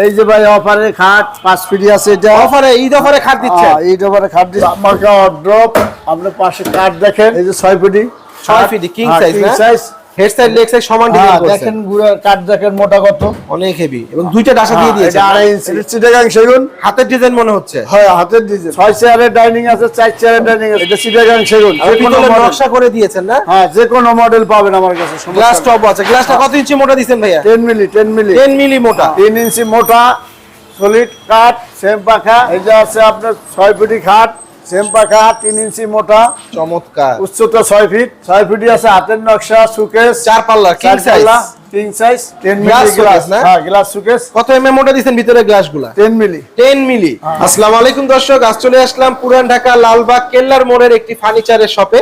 এই যে ভাই অফারে খাট পাঁচ ফিটি আছে এটা। অফারে ঈদ অফারে খাট দিচ্ছে ঈদ এই অফারে খাট দিচ্ছে। আমাকে ড্রপ আপনার পাশে কাঠ দেখেন। এই যে ছয় ফিটি ছয় feet, king size? Size head side leg side সমান ডিজাইন হ্যাঁ, দেখেন গুড়া কাঠ দেখেন মোটা কত অনেক হেভি এবং দুইটা ডাসা দিয়ে হ্যাঁ, দিয়েছে। এটা আড়াই ইঞ্চি চিটাগাং সেগুন। হাতের ডিজাইন মনে হচ্ছে। হয় হাতের ডিজাইন ছয় চেয়ারের ডাইনিং আছে চার চেয়ারের ডাইনিং আছে। এটা চিটাগাং সেগুন। যে কোনো নকশা করে দিয়েছেন না? হ্যাঁ যে কোনো মডেল পাবেন আমার কাছে গ্লাস টপ আছে। গ্লাসটা কত ইঞ্চি মোটা দিয়েছেন ভাইয়া? টেন মিলি টেন মিলি। 10 মিলি মোটা। তিন ইঞ্চি মোটা সলিড কাঠ সেম পাখা। এটা আছে আপনার ছয় ফিটি খাট। সেম পাখা তিন ইঞ্চি মোটা। চমৎকার। উচ্চতা ছয় ফিট। ছয় ফিটি আছে হাতের নকশা সুকেস চার পাল্লা king size king size ten Glass milli glass না? হ্যাঁ গ্লাস সুকেস কত এমএম মোটা দিয়েছেন ভিতরে গ্লাসগুলা টেন মিলি 10 মিলি আসসালামু আলাইকুম দর্শক আজ চলে আসলাম পুরান ঢাকা লালবাগ কেল্লার মোড়ের একটি ফার্নিচারের শপে।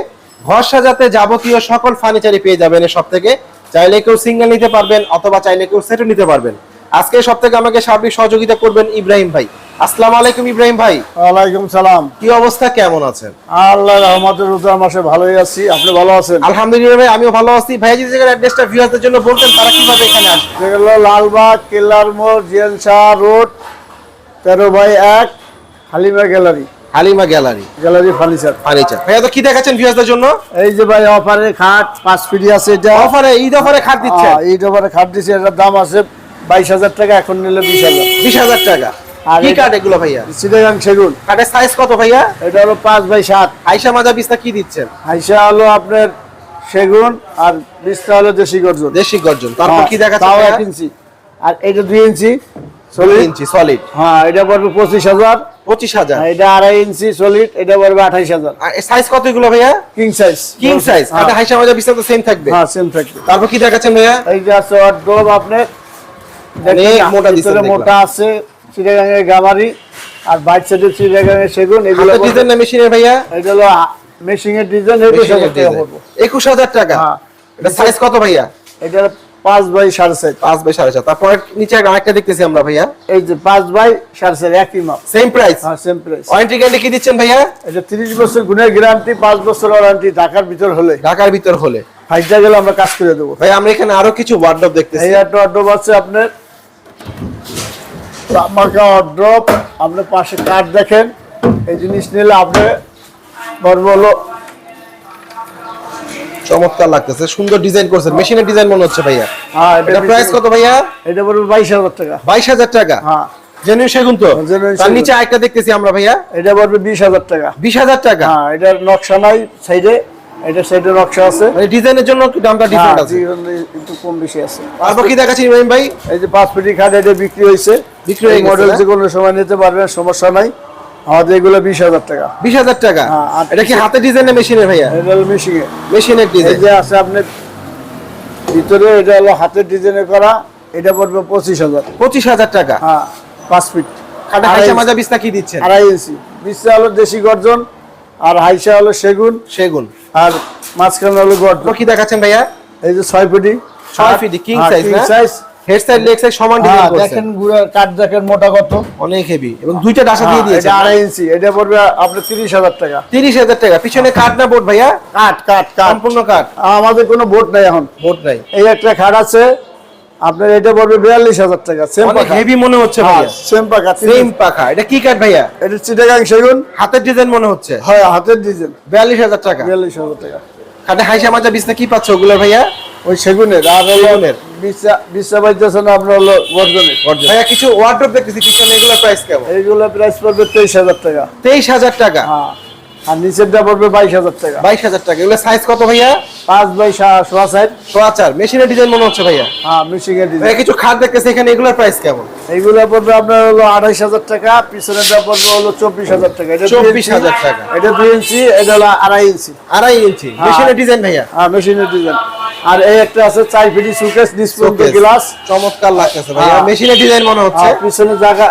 ঘর সাজাতে যাবতীয় সকল ফার্নিচারই পেয়ে যাবেন এই শপ থেকে চাইলে কেউ সিঙ্গেল নিতে পারবেন অথবা চাইলে কেউ সেটও নিতে পারবেন। আজকে সব থেকে আমাকে সার্বিক সহযোগিতা করবেন ইব্রাহিম ভাই। আসসালামু আলাইকুম ইব্রাহিম ভাই। ওয়ালাইকুম সালাম। কি অবস্থা? কেমন আছেন? আল্লাহ রহমতের রোজার মাসে ভালোই আছি। আপনি ভালো আছেন? আলহামদুলিল্লাহ ভাই আমিও ভালো আছি। ভাই যদি জায়গার অ্যাড্রেসটা ভিউয়ারদের জন্য বলতেন তারা কীভাবে এখানে আসবে? যেগুলো লালবাগ কেল্লার মোড় জিয়ান শাহ রোড তেরো বাই এক Halima gallery. Halima gallery. Gallery furniture. Furniture. ভাইয়া তো কি দেখাচ্ছেন ভিউয়ারদের জন্য? এই যে ভাই অফারে খাট পাঁচ ফিটি আছে এটা। অফারে ঈদ অফারে খাট দিচ্ছে? এই অফারে খাট দিচ্ছে এটার দাম আছে বাইশ হাজার টাকা এখন নিলে বিশ হাজার। বিশ হাজার টাকা। কি কাঠ এগুলো ভাইয়া? চিটাগাং সেগুন। কাঠের সাইজ কত ভাইয়া? এটা হলো পাঁচ বাই সাত। আইসা মাজা বিস্তা কি দিচ্ছেন? হাইসা হলো আপনার সেগুন আর হলো দেশি গর্জন। দেশি গর্জন। তারপর কি দেখাচ্ছেন তাও ভাইয়া? এক ইঞ্চি। আর এটা দুই ইঞ্চি সলিড ইঞ্চি সলিড হ্যাঁ এটা পড়বে পঁচিশ হাজার। পঁচিশ হাজার। এটা আড়াই ইঞ্চি সলিড এটা পড়বে আঠাইশ হাজার। সাইজ কত এগুলো ভাইয়া? কিং সাইজ কিং সাইজ কাঠে হাইসা মাজা বিস্তা তো সেম থাকবে। হ্যাঁ সেম ফ্যাক্টরি তারপর কি দেখাচ্ছেন ভাইয়া? এই যে আছে অর্ডব আপনার অনেক মোটা মোটা আছে চিটাগাঙের গামারি আর বাইট সাইডের চিটাগাঙের সেগুন এগুলো ডিজাইন না মেশিনের ভাইয়া? এটা হলো মেশিং এর ডিজাইন একুশ হাজার টাকা পড়ব একুশ হাজার টাকা? হ্যাঁ। এটা সাইজ কত ভাইয়া? এটা পাঁচ বাই সাড়ে চার। পাঁচ বাই সাড়ে চার। তারপর নিচে আরেকটা দেখতেছি আমরা ভাইয়া। এই যে পাঁচ বাই সাড়ে চার একই মাপ। সেম প্রাইস হ্যাঁ সেম প্রাইস ওয়ারেন্টি গ্যারান্টি কি দিচ্ছেন ভাইয়া? এটা তিরিশ বছর গুণের গ্যারান্টি পাঁচ বছর ওয়ারেন্টি ঢাকার ভিতর হলে। ঢাকার ভিতর হলে। ফাইটটা গেলে আমরা কাজ করে দেবো। ভাই আমরা এখানে আরও কিছু ওয়ার্ডরোব দেখতেছি। এই অর্ডব আছে আপনার অর্ডব আপনার পাশে কাঠ দেখেন। এই জিনিস নিলে আপনি হলো চমৎকার লাগতেছে। সুন্দর ডিজাইন করছেন। মেশিনের ডিজাইন মনে হচ্ছে ভাইয়া। হ্যাঁ এটা প্রাইস কত ভাইয়া? এটা পড়বে বাইশ হাজার টাকা। বাইশ হাজার টাকা? হ্যাঁ। জেনুইন সেগুন তো? Genuine তার নিচে আরেকটা দেখতেছি আমরা ভাইয়া। এটা পড়বে বিশ হাজার টাকা। বিশ হাজার টাকা? হ্যাঁ এটার নকশা নাই সাইডে। এটা সাইডে নকশা আছে। মানে ডিজাইনের জন্য কি দামটা ডিফারেন্ট হ্যাঁ, আছে। একটু কম বেশি আছে। তারপর কি দেখাচ্ছি ইব্রাহিম ভাই। এই যে পাঁচ ফিটি খাট এটা বিক্রি হয়েছে। বিক্রি হয়ে মডেল যে কোনো সময় নিতে পারবেন সমস্যা নাই। আমাদের এগুলো বিশ হাজার টাকা। বিশ হাজার টাকা? হ্যাঁ, এটা কি হাতে ডিজাইনের মেশিনের ভাইয়া? এটা হলো মেশিনে মেশিনের ডিজাইন যে আছে আপনার ভিতরে এটা হলো হাতের ডিজাইনে করা। এটা পড়বে পঁচিশ হাজার। পঁচিশ হাজার টাকা? হ্যাঁ পাঁচ ফিট হাইসা ইঞ্চি। মাজা বিস্তা কি দিচ্ছেন? আড়াই ইঞ্চি বিশটা হলো দেশি গর্জন। আর হাইসা হলো সেগুন। সেগুন। আর মাঝখানে হলো তারপর কি দেখাচ্ছেন ভাইয়া? এই যে ছয় ফিটি। ছয় ফিটি, না? Size head side leg side সমান ডিজাইন হ্যাঁ দেখেন গুড়া কাঠ দেখেন মোটা কত অনেক হেভি এবং দুইটা ডাসা দিয়ে হ্যাঁ, দিয়েছে এটা আড়াই ইঞ্চি। এটা পড়বে আপনার তিরিশ হাজার টাকা। তিরিশ হাজার টাকা। পিছনে কাঠ না বোর্ড ভাইয়া? সম্পূর্ণ আমাদের কোনো বোট নাই এখন। বোর্ড নাই। এই একটা খাট আছে আপনার এটা পড়বে বিয়াল্লিশ হাজার টাকা। সেম পাখা। হেভি মনে হচ্ছে সেম পাখা সেম পাখা। এটা কি কাঠ ভাইয়া? এটা চিটাগাং সেগুন। হাতের ডিজাইন মনে হচ্ছে? হয় হাতের ডিজাইন। বিয়াল্লিশ হাজার টাকা। বিয়াল্লিশ হাজার টাকা। কাঠে হাইসা মাজা বিছনা কি পাচ্ছ ওগুলো ভাইয়া? ওই সেগুনের। আর হলো সেগুনের। বিশা বিশা পাইতেছে আপনার হলো গর্জনের ভাইয়া কিছু ওয়ার্ড্রপ দেখতেছি পিছনে এগুলো প্রাইস কেমন? এইগুলো প্রাইস পড়বে তেইশ হাজার টাকা। তেইশ হাজার টাকা। হ্যাঁ। আর নিচেরটা পড়বে বাইশ হাজার টাকা। বাইশ হাজার টাকা। এগুলো সাইজ কত ভাইয়া? পাঁচ বাই সোয়া সাইড সোয়া চার। মেশিনের ডিজাইন মনে হচ্ছে ভাইয়া? হ্যাঁ মিশিং এর ডিজাইন কিছু খাট দেখতেছি এখানে এগুলোর প্রাইস কেমন? এইগুলো পড়বে আপনার হলো আঠাইশ হাজার টাকা পিছনেরটা পড়বে হলো চব্বিশ হাজার টাকা। এটা 24,000 ইঞ্চি, টাকা। এটা দুই ইঞ্চি এটা হলো আড়াই ইঞ্চি। আড়াই ইঞ্চি। মেশিনের ডিজাইন ভাইয়া? হ্যাঁ মেশিনের ডিজাইন আর এই একটা আছে চার ফিটি সুকেস ডিসপ্লে গ্লাস চমৎকার লাগতেছে ভাইয়া। হ্যাঁ। মেশিনের ডিজাইন মনে হচ্ছে? আর পিছনে জায়গা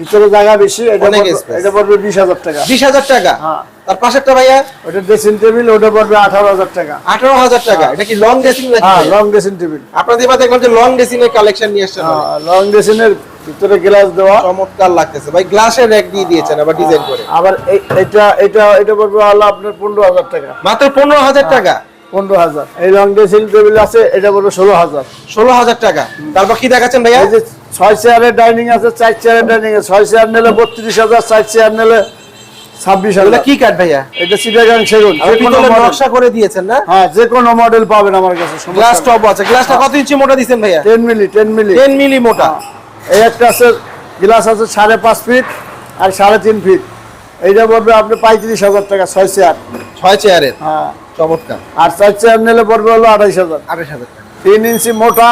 ভিতরে জায়গা বেশি এটা পড়বে- এটা পড়বে বিশ হাজার টাকা। বিশ হাজার টাকা? হ্যাঁ। তার পাশেরটা ভাইয়া? ওটা ড্রেসিং টেবিল ওটা পড়বে আঠারো হাজার টাকা। আঠারো হাজার টাকা। এটা কি লং ড্রেসিং হ্যাঁ লং ড্রেসিং টেবিল আপনাদের এবার দেখলাম যে লং ড্রেসিং এর কালেকশন নিয়ে আসছেন লং ড্রেসিং এর ভিতরে গ্লাস দেওয়া। চমৎকার লাগতেছে। ভাই গ্লাসের র্যাক দিয়ে দিয়েছেন আবার ডিজাইন করে। আবার এটা এটা এটা পড়বে হলো আপনার পনেরো হাজার টাকা। মাত্র পনেরো হাজার টাকা? পনেরো হাজার। এই লং ড্রেসিং টেবিল আছে এটা পড়বে ষোলো হাজার। ষোলো হাজার টাকা। তারপর কি দেখাচ্ছেন ভাইয়া? ছয় চেয়ারের ডাইনিং আছে চার চেয়ারের ডাইনিং আছে ছয় চেয়ার নিলে বত্রিশ হাজার চার চেয়ার নিলে ছাব্বিশ হাজার। কি কাঠ ভাইয়া? এটা সিটাগাং সেগুন। যে কোনো পিতলের model- নকশা করে দিয়েছেন না? হ্যাঁ যে কোনো মডেল পাবেন আমার কাছে গ্লাস টপ আছে। গ্লাসটা কত ইঞ্চি মোটা দিয়েছেন ভাইয়া? Ten milli ten milli ten milli মোটা। এই একটা আছে গ্লাস আছে সাড়ে পাঁচ ফিট আর সাড়ে তিন ফিট এইটা পড়বে আপনি পঁয়ত্রিশ হাজার টাকা ছয় চেয়ার ছয় চেয়ারের হ্যাঁ। চমৎকার। আর চার চেয়ার নিলে পড়বে হলো আড়াইশ হাজার। আঠাশ হাজার তিন ইঞ্চি মোটা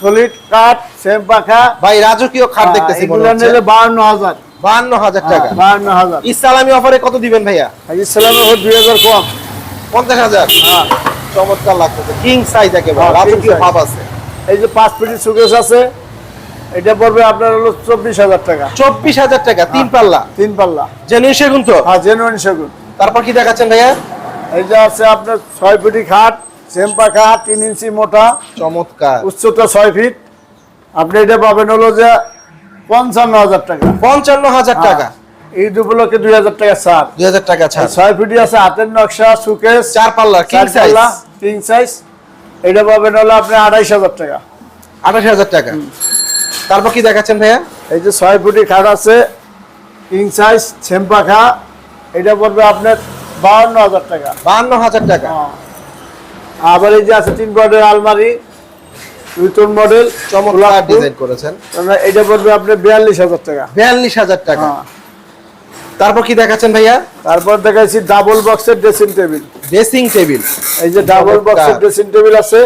সলিড কাঠ সেম পাখা। ভাই রাজকীয় খাট হ্যাঁ, দেখতেছি এগুলো নিলে হাজার। টাকা। ইসলামী অফারে কত দিবেন ভাইয়া? ওর দুই হাজার কম। পঞ্চাশ হাজার? হ্যাঁ। চমৎকার লাগতেছে। কিং সাইজ একেবারে হ্যাঁ, রাজকীয় ভাব আছে। এই যে পাঁচ ফিটের সুকেশ আছে এটা পড়বে আপনার হলো চব্বিশ হাজার টাকা। চব্বিশ হাজার টাকা তিন পাল্লা। তিন পাল্লা। জেনুইন সেগুন তো? হ্যাঁ জেনুইন সেগুন। তারপর কি দেখাচ্ছেন ভাইয়া? এই যে আছে আপনার ছয় ফিটি খাট সেম পাখা তিন ইঞ্চি মোটা চমৎকার। উচ্চতা ছয় ফিট। আপনি এটা পাবেন হলো যে পঞ্চান্ন হাজার টাকা। পঞ্চান্ন হাজার হ্যাঁ। টাকা। এই উপলক্ষে দুই হাজার টাকা ছাড়। দুই হাজার টাকা ছাড়। ছয় ফিটি আছে হাতের নকশা সুকেশ চার পাল্লা কিং সাইজ পাল্লা কিং সাইজ এটা পাবেন হলো আপনি আড়াইশ হাজার টাকা। আঠাশ হাজার টাকা। তারপর কি দেখাচ্ছেন ভাইয়া? এই যে ছয় ফুটি খাট আছে কিং সাইজ সেম পাখা এটা পড়বে আপনার বাউন্ন হাজার টাকা। বাহান্ন হাজার টাকা। হ্যাঁ। আবার এই যে আছে তিন বর্ডের আলমারি নতুন মডেল চমৎকার ডিজাইন করেছেন। এটা পড়বে আপনার বিয়াল্লিশ হাজার টাকা। বিয়াল্লিশ হাজার টাকা। হ্যাঁ। তারপর কি দেখাচ্ছেন ভাইয়া? তারপর দেখাচ্ছি ডাবল বক্সের ড্রেসিং টেবিল ড্রেসিং টেবিল এই যে ডাবল বক্সের ড্রেসিং টেবিল আছে।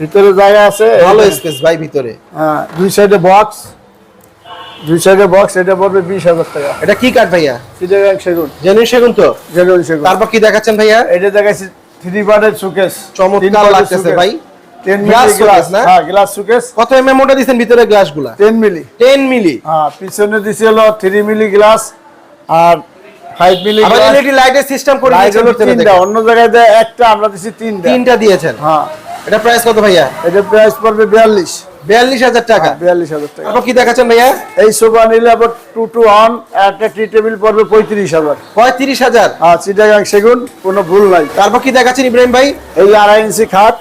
ভিতরে জায়গা আছে। ভালো স্পেস ভাই ভিতরে। হ্যাঁ দুই সাইডে বক্স দুই সাইডে বক্স এটা পড়বে বিশ হাজার টাকা। এটা কি কাঠ ভাইয়া? সেগুন। জেনুইন সেগুন তো? জেনুইন সেগুন। তারপর কি দেখাচ্ছেন ভাইয়া? এটা দেখাচ্ছি থ্রি পার্টের সুকেস চমৎকার লাগতেছে ভাই। টেন Glass মিলি গ্লাস না? হ্যাঁ গ্লাস সুকেস কত এম এম মোটা ভিতরে গ্লাসগুলা টেন মিলি হ্যাঁ পিছনে দিছে হলো মিলি গ্লাস আর ফাইভ মিলি আবার এলইডি লাইটের সিস্টেম করে দিয়েছেন তিনটা। অন্য জায়গায় দেয় একটা আমরা দিছি তিনটা। তিনটা দিয়েছেন? হ্যাঁ। এটা প্রাইস কত ভাইয়া? এটা প্রাইস পড়বে বিয়াল্লিশ। বিয়াল্লিশ হাজার টাকা। বিয়াল্লিশ হাজার টাকা। কি দেখাচ্ছেন ভাইয়া? এই সোফা নিলে আবার টু টু ওয়ান একটা টি টেবিল পড়বে পঁয়ত্রিশ হাজার। পঁয়ত্রিশ হাজার? আর চিটাগাং সেগুন কোনো ভুল নাই। তারপর কি দেখাচ্ছেন ইব্রাহিম ভাই? এই আড়াই ইঞ্চি খাট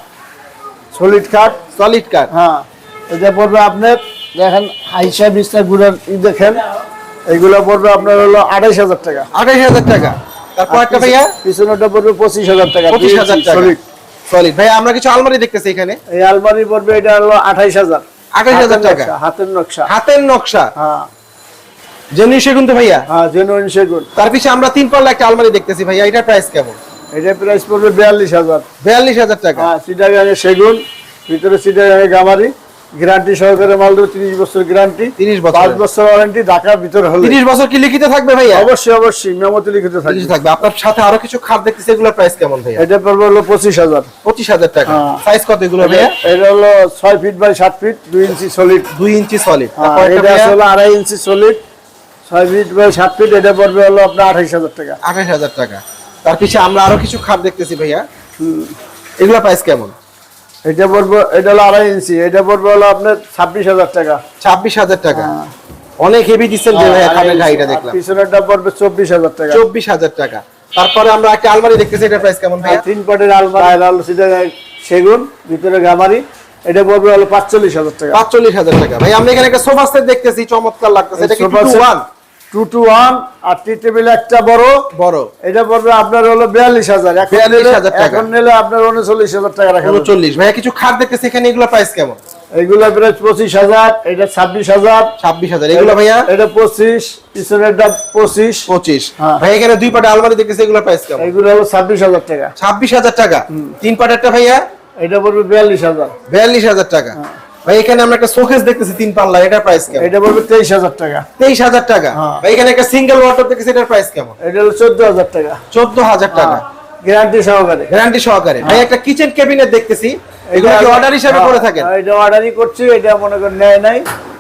সলিড খাট। সলিড কাঠ হ্যাঁ এটা পড়বে আপনার দেখেন আইসা বিস্তা গুড়ার ই দেখেন এগুলো পড়বে আপনার হলো আড়াইশ হাজার টাকা। আঠাশ হাজার টাকা। তারপর একটা ভাইয়া? পিছনেটা পড়বে পঁচিশ হাজার টাকা পঁচিশ হাজার টাকা। সলিড ভাই আমরা কিছু আলমারি দেখতেছি এখানে। এই আলমারি পড়বে এটা হলো আঠাইশ হাজার। 28,000 টাকা। হাতের নকশা। হাতের নকশা। হ্যাঁ। জেনুইন সেগুন তো ভাইয়া? হ্যাঁ জেনুইন সেগুন। তার পিছে আমরা তিন পাল্লা একটা আলমারি দেখতেছি ভাইয়া এটা প্রাইস কেমন? এটা প্রাইস পড়বে বিয়াল্লিশ হাজার। বিয়াল্লিশ হাজার টাকা। হ্যাঁ সিটাগাঙে সেগুন ভিতরে সিটাগাঙে গামারি। গ্যারান্টি সহকারে মাল দেবে তিরিশ বছর গ্যারান্টি 30 বছরের। পাঁচ বছর ওয়ারেন্টি ঢাকার ভিতরে হলে। তিরিশ বছর কি লিখিত থাকবে ভাইয়া? অবশ্যই অবশ্যই মেমোতে লিখিত থাকবে। থাকবে। আপনার সাথে আরও কিছু খাট দেখতেছি এগুলোর প্রাইস কেমন ভাইয়া? এটা পড়বে হলো পঁচিশ হাজার। পঁচিশ হাজার টাকা। হ্যাঁ। সাইজ কত এগুলো এটা হলো ছয় ফিট বাই সাত ফিট দুই ইঞ্চি সলিড দুই ইঞ্চি সলিড এটা হলো আড়াই ইঞ্চি সলিড ছয় ফিট বাই সাত ফিট এটা পড়বে হলো আপনার আঠাইশ হাজার টাকা। আঠাশ হাজার টাকা। তার পিছে আমরা আরও কিছু খাট দেখতেছি ভাইয়া। এগুলো প্রাইস কেমন? এটা পড়বে এটা হলো আড়াই ইঞ্চি এটা পড়বে হলো আপনার ছাব্বিশ হাজার টাকা। ছাব্বিশ হাজার টাকা। অনেক হেভি দিচ্ছেন যে ভাইয়া গাড়িটা দেখলাম। পিছনেরটা পড়বে চব্বিশ হাজার টাকা। চব্বিশ হাজার টাকা। তারপরে আমরা একটা আলমারি দেখতেছি এটা প্রাইস কেমন ভাই তিন পাটের আলমারি আলো সিটা সেগুন ভিতরে গামারি এটা পড়বে হলো পাঁচচল্লিশ হাজার টাকা। পাঁচচল্লিশ হাজার টাকা। ভাই আমরা এখানে একটা সোফা সেট দেখতেছি চমৎকার লাগতেছে। এটা কি two one two two one আর টি টেবিল একটা বড়। বড়। এটা পড়বে আপনার হলো বিয়াল্লিশ হাজার। এখন নিলে- আপনার উনচল্লিশ হাজার টাকা রাখা উনচল্লিশ। ভাইয়া কিছু খাট দেখতেছি এখানে এগুলো প্রাইস কেমন? এগুলো প্রায় পঁচিশ হাজার এটা ছাব্বিশ হাজার। ছাব্বিশ হাজার। এগুলো ভাইয়া? এটা পঁচিশ পিছনেরটা পঁচিশ। পঁচিশ। হ্যাঁ। ভাই এখানে দুই পাটে আলমারি দেখতেছি এগুলো প্রাইস কেমন? এগুলো হলো ছাব্বিশ হাজার টাকা। ছাব্বিশ হাজার টাকা। তিন পাটেরটা ভাইয়া? এটা পড়বে বিয়াল্লিশ হাজার। বিয়াল্লিশ হাজার টাকা। ভাই এখানে আমরা একটা শোকেস দেখতেছি তিন পাল্লা এটার প্রাইস কেমন? এটা তেইশ হাজার টাকা। তেইশ হাজার টাকা? হ্যাঁ। ভাই এখানে একটা সিঙ্গেল ওয়াটার দেখতেছি এটার প্রাইস কেমন? এটা হলো চোদ্দ হাজার টাকা। চোদ্দ হাজার টাকা। গ্যারান্টি সহকারে। গ্যারান্টি সহকারে। ভাই একটা কিচেন ক্যাবিনেট দেখতেছি এগুলো কি অর্ডার হিসাবে করে থাকেন? হ্যাঁ, এটা অর্ডারই করছি এটা মনে করেন নেয় নাই।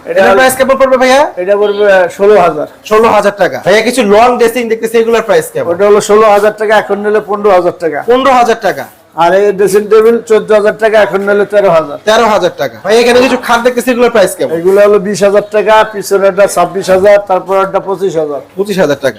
এটা এটার প্রাইস কেমন পড়বে ভাইয়া? এটা পড়বে ষোলো হাজার। ষোলো হাজার টাকা। ভাইয়া কিছু লং ড্রেসিং দেখতেছি এগুলোর প্রাইস কেমন? ওটা হলো ষোলো হাজার টাকা এখন নিলে পনেরো হাজার টাকা। পনেরো হাজার টাকা। আর এই ড্রেসিং টেবিল চোদ্দ হাজার টাকা এখন নিলে তেরো হাজার তেরো হাজার টাকা। ভাই এখানে কিছু খাট দেখতেছি এগুলোর প্রাইস কেমন? এগুলো হলো বিশ হাজার টাকা পিছনেরটা ছাব্বিশ হাজার তারপর একটা পঁচিশ হাজার পঁচিশ হাজার টাকা।